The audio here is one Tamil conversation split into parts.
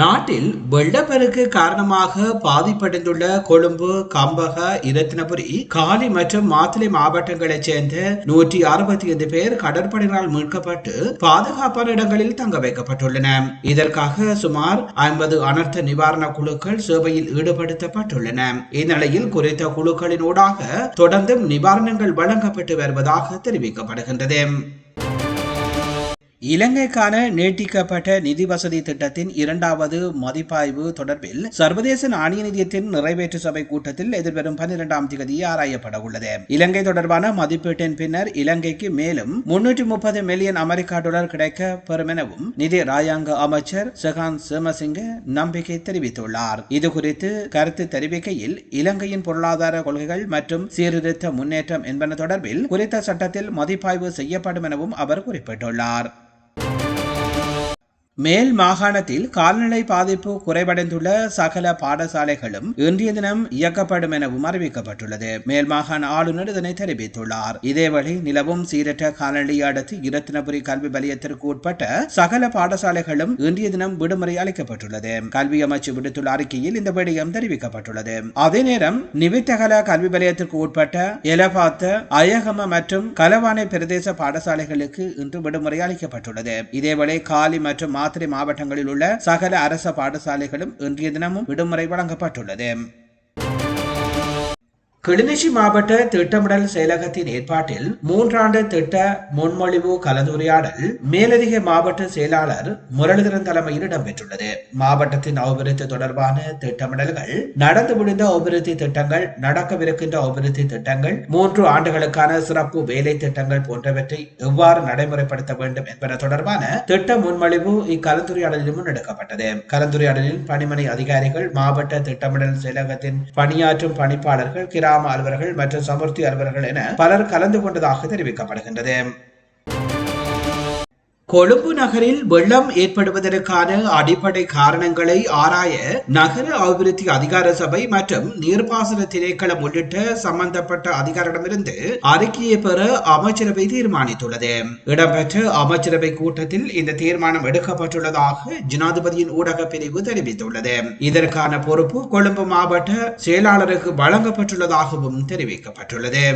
நாட்டில் வெள்ளப்பெருக்கு காரணமாக பாதிப்படைந்துள்ள கொழும்பு கம்பக இரத்தினபுரி காலி மற்றும் மாத்தளை மாவட்டங்களைச் சேர்ந்த நூற்றி அறுபத்தி ஐந்து பேர் கடற்படையினால் மீட்கப்பட்டு பாதுகாப்பான இடங்களில் தங்க வைக்கப்பட்டுள்ளன. இதற்காக சுமார் ஐம்பது அனர்த்த நிவாரண குழுக்கள் சேவையில் ஈடுபடுத்தப்பட்டுள்ளன. இந்நிலையில் குறித்த குழுக்களின் ஊடாக தொடர்ந்தும் நிவாரணங்கள் வழங்கப்பட்டு வருவதாக தெரிவிக்கப்படுகின்றது. இலங்கைக்கான நீட்டிக்கப்பட்ட நிதி வசதி திட்டத்தின் இரண்டாவது மதிப்பாய்வு தொடர்பில் சர்வதேச நாணய நிதியத்தின் நிறைவேற்று சபை கூட்டத்தில் எதிர்வரும் பன்னிரெண்டாம் தேதி ஆராயப்பட உள்ளது. இலங்கை தொடர்பான மதிப்பீட்டின் பின்னர் இலங்கைக்கு மேலும் முன்னூற்றி முப்பது மில்லியன் அமெரிக்கா டாலர் கிடைக்க பெறும் எனவும் நிதி ராயாங்க அமைச்சர் சகாந்த் சேமசிங்க நம்பிக்கை தெரிவித்துள்ளார். இது குறித்து கருத்து தெரிவிக்கையில் இலங்கையின் பொருளாதார கொள்கைகள் மற்றும் சீர்திருத்த முன்னேற்றம் என்பன தொடர்பில் குறித்த சட்டத்தில் மதிப்பாய்வு செய்யப்படும் எனவும் அவர் குறிப்பிட்டுள்ளார். மேல் மாகாணத்தில் கால்நடை பாதிப்பு குறைவடைந்துள்ள சகல பாடசாலைகளும் இன்றைய தினம் இயக்கப்படும் எனவும் அறிவிக்கப்பட்டுள்ளது. மேல் மாகாண ஆளுநர் இதனை தெரிவித்துள்ளார். இதேவழி நிலவும் சீரற்ற காலநிலை அடுத்து இரத்தினபுரி கல்வி வலயத்திற்கு உட்பட்ட சகல பாடசாலைகளும் இன்றைய தினம் விடுமுறை அளிக்கப்பட்டுள்ளது. கல்வி அமைச்சு விடுத்துள்ள அறிக்கையில் இந்த விடயம் தெரிவிக்கப்பட்டுள்ளது. அதே நேரம் நிவித்தகல கல்வி வலயத்திற்கு உட்பட்ட எலபாத்த அயகம மற்றும் கலவானை பிரதேச பாடசாலைகளுக்கு இன்று விடுமுறை அளிக்கப்பட்டுள்ளது. இதேவேளை காலி மற்றும் மாத்திரை மாவட்டங்களில் உள்ள சகல அரச பாடசாலைகளும் இன்றைய தினமும் விடுமுறை வழங்கப்பட்டுள்ளது. கிளிநொச்சி மாவட்ட திட்டமிடல் செயலகத்தின் ஏற்பாட்டில் மூன்றாண்டு திட்ட முன்மொழிவு கலந்துரையாடல் மேலதிக மாவட்ட செயலாளர் முரளிதரன் தலைமையில் இடம்பெற்றுள்ளது. மாவட்டத்தின் அபிவிருத்தி தொடர்பான திட்டமிடல்கள் நடந்து முடிந்த அபிவிருத்தி திட்டங்கள் நடக்கவிருக்கின்ற அபிவிருத்தி திட்டங்கள் மூன்று ஆண்டுகளுக்கான சிறப்பு வேலை திட்டங்கள் போன்றவற்றை எவ்வாறு நடைமுறைப்படுத்த வேண்டும் என்பன தொடர்பான திட்ட முன்மொழிவு இக்கலந்துரையாடலில் முன்னெடுக்கப்பட்டது. கலந்துரையாடலில் பணிமனை அதிகாரிகள் மாவட்ட திட்டமிடல் செயலகத்தின் பணியாற்றும் பணிப்பாளர்கள் கிராம அலுவலர்கள் மற்றும் சமுர்த்தி அலுவலர்கள் என பலர் கலந்து கொண்டதாக தெரிவிக்கப்படுகின்றது. கொழும்பு நகரில் வெள்ளம் ஏற்படுவதற்கான அடிப்படை காரணங்களை ஆராய நகர அபிவிருத்தி அதிகார சபை மற்றும் நீர்ப்பாசன திணைக்களம் உள்ளிட்ட சம்பந்தப்பட்ட அதிகாரிடமிருந்து அறிக்கையை பெற அமைச்சரவை தீர்மானித்துள்ளது. இடம்பெற்ற அமைச்சரவை கூட்டத்தில் இந்த தீர்மானம் எடுக்கப்பட்டுள்ளதாக ஜனாதிபதியின் ஊடக பிரிவு தெரிவித்துள்ளது. இதற்கான பொறுப்பு கொழும்பு மாவட்ட செயலாளருக்கு வழங்கப்பட்டுள்ளதாகவும் தெரிவிக்கப்பட்டுள்ளது.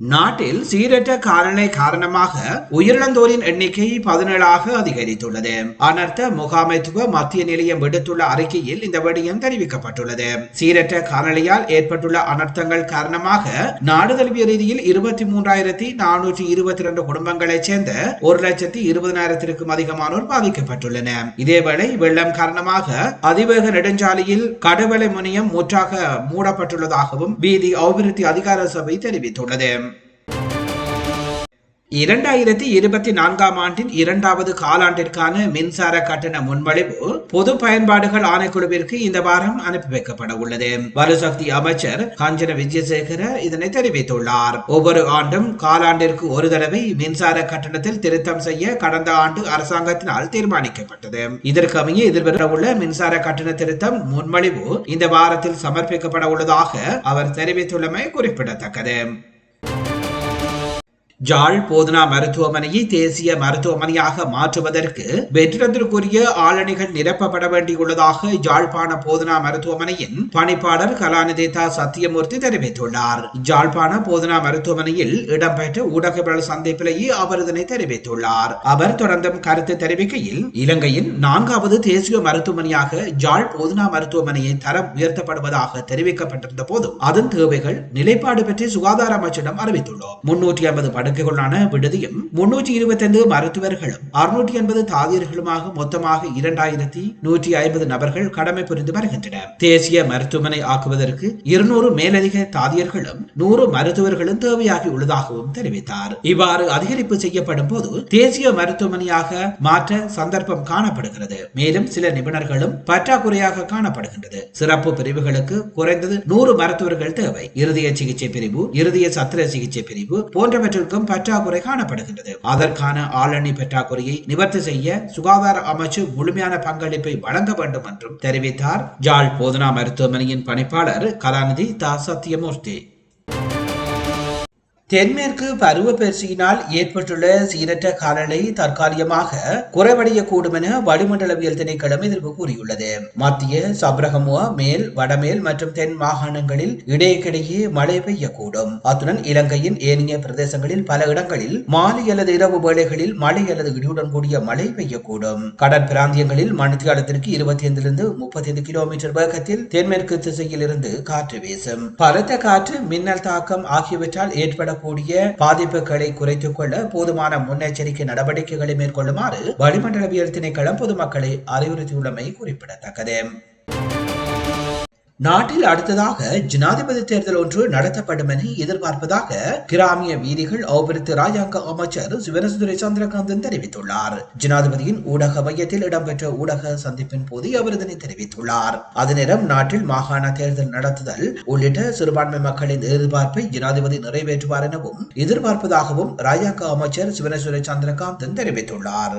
நாட்டில் சீரற்ற காரணை காரணமாக உயிரிழந்தோரின் எண்ணிக்கை பதினேழாக அதிகரித்துள்ளது. அனர்த்த முகாமைத்துவ மத்திய நிலையம் விடுத்துள்ள அறிக்கையில் இந்த விடயம் தெரிவிக்கப்பட்டுள்ளது. சீரற்ற காலநிலையால் ஏற்பட்டுள்ள அனர்த்தங்கள் காரணமாக நாடு தழுவிய ரீதியில் இருபத்தி மூன்றாயிரத்தி நானூற்றி இருபத்தி இரண்டு குடும்பங்களைச் சேர்ந்த ஒரு லட்சத்தி இருபதனாயிரத்திற்கும் அதிகமானோர் பாதிக்கப்பட்டுள்ளன. இதேவேளை வெள்ளம் காரணமாக அதிவேக நெடுஞ்சாலையில் கடவலை முனையம் முற்றாக மூடப்பட்டுள்ளதாகவும் வீதி அபிவிருத்தி அதிகார சபை தெரிவித்துள்ளது. இரண்டாயிரத்தி இருபத்தி நான்காம் ஆண்டின் இரண்டாவது காலாண்டிற்கான மின்சார கட்டண முன்மொழிவு பொது பயன்பாடுகள் ஆணைக்குழுவிற்கு இந்த வாரம் அனுப்பி வைக்கப்பட உள்ளது. வலுசக்தி அமைச்சர் காஞ்சன விஜயசேகர இதனை தெரிவித்துள்ளார். ஒவ்வொரு ஆண்டும் காலாண்டிற்கு ஒரு தடவை மின்சார கட்டணத்தில் திருத்தம் செய்ய கடந்த ஆண்டு அரசாங்கத்தினால் தீர்மானிக்கப்பட்டது. இதற்கமைய எதிர்வரவுள்ள மின்சார கட்டண திருத்தம் முன்மொழிவு இந்த வாரத்தில் சமர்ப்பிக்கப்பட உள்ளதாக அவர் தெரிவித்துள்ளமை குறிப்பிடத்தக்கது. ஜாழ் போதனா மருத்துவமனையை தேசிய மருத்துவமனையாக மாற்றுவதற்கு வெற்றிடத்திற்குரிய ஆளணிகள் நிரப்பப்பட வேண்டியுள்ளதாக ஜாழ்ப்பாண போதனா மருத்துவமனையின் பணிப்பாளர் கலாநிதேதா சத்தியமூர்த்தி தெரிவித்துள்ளார். ஜாழ்ப்பாண போதனா மருத்துவமனையில் இடம்பெற்ற ஊடகவியல் சந்திப்பிலேயே அவர் இதனை தெரிவித்துள்ளார். அவர் தொடர்ந்தும் கருத்து தெரிவிக்கையில் இலங்கையின் நான்காவது தேசிய மருத்துவமனையாக ஜாழ் போதனா மருத்துவமனையை தரம் உயர்த்தப்படுவதாக தெரிவிக்கப்பட்டிருந்த போதும் அதன் தேவைகள் நிலைப்பாடு பற்றி சுகாதார அமைச்சிடம் அறிவித்துள்ளோம். முன்னூற்றி ஐம்பது படுக்கைகளான விடுதியும் முன்னூற்றி இருபத்தி ஐந்து மருத்துவர்களும் அறுநூற்றி எண்பது தாதியர்களுமாக மொத்தமாக இரண்டாயிரத்தி நூற்றி ஐம்பது நபர்கள் கடமை புரிந்து வருகின்றனர். தேசிய மருத்துவமனை ஆக்குவதற்கு இருநூறு மேலதிக தாதியர்களும் நூறு மருத்துவர்களும் தேவையாகி உள்ளதாகவும் தெரிவித்தார். இவ்வாறு அதிகரிப்பு செய்யப்படும் போது தேசிய மருத்துவமனையாக மாற்ற சந்தர்ப்பம் காணப்படுகிறது. மேலும் சில நிபுணர்களும் பற்றாக்குறையாக காணப்படுகின்றது. சிறப்பு பிரிவுகளுக்கு குறைந்தது நூறு மருத்துவர்கள் தேவை. இருதய சிகிச்சை பிரிவு இருதய சத்திர சிகிச்சை பிரிவு போன்றவற்றிற்கு மருத்துவர்களுக்கும் பற்றாக்குறை காணப்படுகின்றது. அதற்கான ஆளணி பற்றாக்குறையை நிவர்த்தி செய்ய சுகாதார அமைச்சு முழுமையான பங்களிப்பை வழங்க வேண்டும் என்றும் தெரிவித்தார். ஜாழ் போதனா மருத்துவமனையின் பணிப்பாளர் கலாநிதி த சத்யமூர்த்தி தென்மேற்கு பருவப்பெயர்ச்சியினால் ஏற்பட்டுள்ள சீரற்ற காலநிலை தற்காலிகமாக குறைவடையக்கூடும் என வளிமண்டலவியல் திணைக்களம் எதிர்ப்பு கூறியுள்ளது. மத்திய சப்ரகமுவா மேல் வடமேல் மற்றும் தென் மாகாணங்களில் இடையிடையே மழை பெய்யக்கூடும். அத்துடன் இலங்கையின் ஏனைய பிரதேசங்களில் பல இடங்களில் மாலை அல்லது இரவு வேளைகளில் மழை அல்லது இடியுடன் கூடிய மழை பெய்யக்கூடும். கடற்பிராந்தியங்களில் மணித்தியாலத்திற்கு இருபத்தி ஐந்திலிருந்து முப்பத்தி ஐந்து கிலோமீட்டர் வேகத்தில் தென்மேற்கு திசையில் இருந்து காற்று வீசும். பலத்த காற்று மின்னல் தாக்கம் ஆகியவற்றால் ஏற்பட கூடிய பாதிப்புகளை குறைத்துக் கொள்ள போதுமான முன்னெச்சரிக்கை நடவடிக்கைகளை மேற்கொள்ளுமாறு வளிமண்டலவியல் திணைக்களம் பொதுமக்களை அறிவுறுத்தியுள்ளமை குறிப்பிடத்தக்கது. நாட்டில் அடுத்ததாக ஜனாதிபதி தேர்தல் ஒன்று நடத்தப்படும் என எதிர்பார்ப்பதாக கிராமிய வீதிகள் அபிவிருத்தி ராஜாங்க அமைச்சர் சிவனசுதுரை சந்திரகாந்தன் தெரிவித்துள்ளார். ஜனாதிபதியின் ஊடக மையத்தில் இடம்பெற்ற ஊடக சந்திப்பின் போது அவர் இதனை தெரிவித்துள்ளார். அதே நாட்டில் மாகாண தேர்தல் நடத்துதல் உள்ளிட்ட சிறுபான்மை மக்களின் எதிர்பார்ப்பை ஜனாதிபதி நிறைவேற்றுவார் எனவும் எதிர்பார்ப்பதாகவும் ராஜாங்க அமைச்சர் சிவனசுரை சந்திரகாந்தன் தெரிவித்துள்ளார்.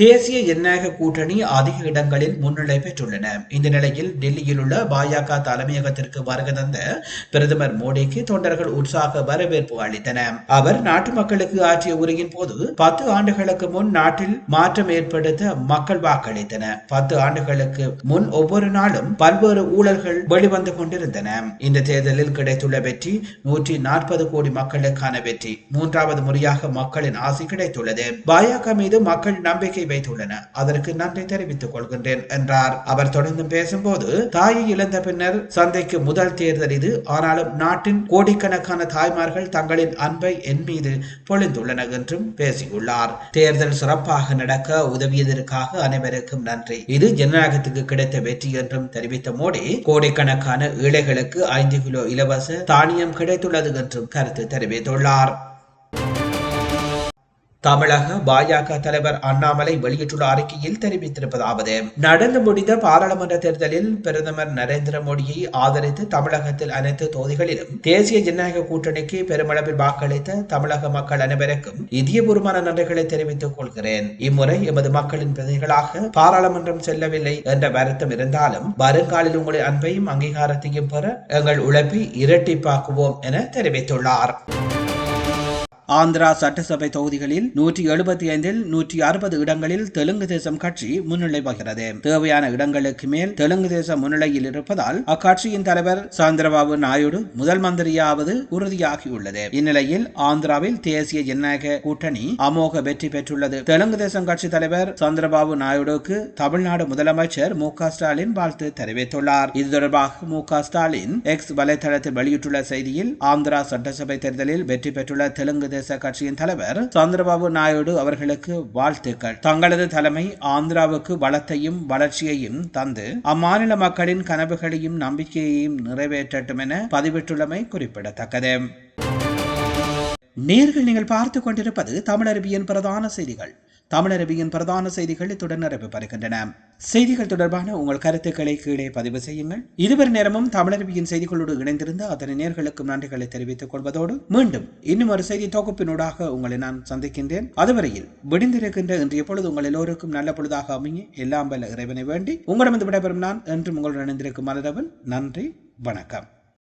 தேசிய ஜனநாயக கூட்டணி அதிக இடங்களில் முன்னிலை பெற்றுள்ளன. இந்த நிலையில் டெல்லியில் உள்ள பாஜக தலைமையகத்திற்கு வருகை தந்த பிரதமர் மோடிக்கு தொண்டர்கள் உற்சாக வரவேற்பு அளித்தனர் அவர் நாட்டு மக்களுக்கு ஆற்றிய உரையின் போது பத்து ஆண்டுகளுக்கு முன் நாட்டில் மாற்றம் ஏற்படுத்த மக்கள் வாக்களித்தனர் பத்து ஆண்டுகளுக்கு முன் ஒவ்வொரு நாளும் பல்வேறு ஊழல்கள் வெளிவந்து கொண்டிருந்தன. இந்த தேர்தலில் கிடைத்துள்ள வெற்றி நூற்றி நாற்பது கோடி மக்களுக்கான வெற்றி. மூன்றாவது முறையாக மக்களின் ஆசை கிடைத்துள்ளது. பாஜக மீது மக்கள் நம்பிக்கை வைத்துள்ளன. அதற்கு நன்றி தெரிவித்துக் கொள்கின்றேன் என்றார். அவர் தொடர்ந்து பேசும்போது தாயை இழந்த பின்னர் சந்தைக்கு முதல் தேர்தல் இது. ஆனாலும் நாட்டின் கோடிக்கணக்கான தாய்மார்கள் தங்களின் அன்பை என் மீது பொழிந்துள்ளன என்றும் பேசியுள்ளார். தேர்தல் சிறப்பாக நடக்க உதவியதற்காக அனைவருக்கும் நன்றி. இது ஜனநாயகத்துக்கு கிடைத்த வெற்றி என்றும் தெரிவித்த மோடி கோடிக்கணக்கான ஏழைகளுக்கு ஐந்து கிலோ இலவச தானியம் கிடைத்துள்ளது என்றும் கருத்து தெரிவித்துள்ளார். தமிழக பாஜக தலைவர் அண்ணாமலை வெளியிட்டுள்ள அறிக்கையில் தெரிவித்திருப்பதாவது நடந்து முடிந்த பாராளுமன்ற தேர்தலில் பிரதமர் நரேந்திர மோடியை ஆதரித்து தமிழகத்தில் அனைத்து தொகுதிகளிலும் தேசிய ஜனநாயக கூட்டணிக்கு பெருமளவில் வாக்களித்த தமிழக மக்கள் அனைவருக்கும் இதயபூர்வமான நன்றிகளை தெரிவித்துக் கொள்கிறேன். இம்முறை எமது மக்களின் பிரதிகளாக பாராளுமன்றம் செல்லவில்லை என்ற வருத்தம் இருந்தாலும் வருங்காலில் உங்களுடைய அன்பையும் அங்கீகாரத்தையும் பெற எங்கள் உழைப்பை இரட்டிப்பாக்குவோம் என தெரிவித்துள்ளார். ஆந்திரா சட்டசபை தொகுதிகளில் நூற்றி எழுபத்தி ஐந்தில் நூற்றி அறுபது இடங்களில் தெலுங்கு தேசம் கட்சி முன்னிலை வகிறது தேவையான இடங்களுக்கு மேல் தெலுங்கு தேசம் முன்னிலையில் இருப்பதால் அக்கட்சியின் தலைவர் சந்திரபாபு நாயுடு முதல் மந்திரியாவது உறுதியாகியுள்ளது. இந்நிலையில் ஆந்திராவில் தேசிய ஜனநாயக கூட்டணி அமோக வெற்றி பெற்றுள்ளது. தெலுங்கு தேசம் கட்சி தலைவர் சந்திரபாபு நாயுடுக்கு தமிழ்நாடு முதலமைச்சர் மு ஸ்டாலின் வாழ்த்து தெரிவித்துள்ளார். இது தொடர்பாக மு ஸ்டாலின் எக்ஸ் வலைதளத்தில் வெளியிட்டுள்ள செய்தியில் ஆந்திரா சட்டசபை தேர்தலில் வெற்றி பெற்றுள்ள தெலுங்கு பிரதேச கட்சியின் தலைவர் சந்திரபாபு நாயுடு அவர்களுக்கு வாழ்த்துக்கள். தங்களது தலைமை ஆந்திராவுக்கு வளத்தையும் வளர்ச்சியையும் தந்து அம்மாநில மக்களின் கனவுகளையும் நம்பிக்கையையும் நிறைவேற்றட்டும் என பதிவிட்டுள்ளமை குறிப்பிடத்தக்கது. நேர்கள் நீங்கள் பார்த்துக் கொண்டிருப்பது தமிழருவியின் பிரதான செய்திகள். தமிழரபியின் பிரதான செய்திகள் இத்துடன் நிறைவு பெறுகின்றன. செய்திகள் தொடர்பான உங்கள் கருத்துக்களை கீழே பதிவு செய்யுங்கள். இதுவரை நேரமும் தமிழரபியின் செய்திகளோடு இணைந்திருந்த அதனை நேர்களுக்கும் நன்றிகளை தெரிவித்துக் கொள்வதோடு மீண்டும் இன்னும் ஒரு செய்தி தொகுப்பினூடாக உங்களை நான் சந்திக்கின்றேன். அதுவரையில் விடிந்திருக்கின்ற இன்றைய பொழுது உங்கள் எல்லோருக்கும் நல்ல பொழுதாக அமைய எல்லாம் வல்ல இறைவனை வேண்டி உங்களிடமிருந்து விடைபெறும் நான் என்றும் உங்களுடன் இணைந்திருக்கும் மலரவன். நன்றி வணக்கம்.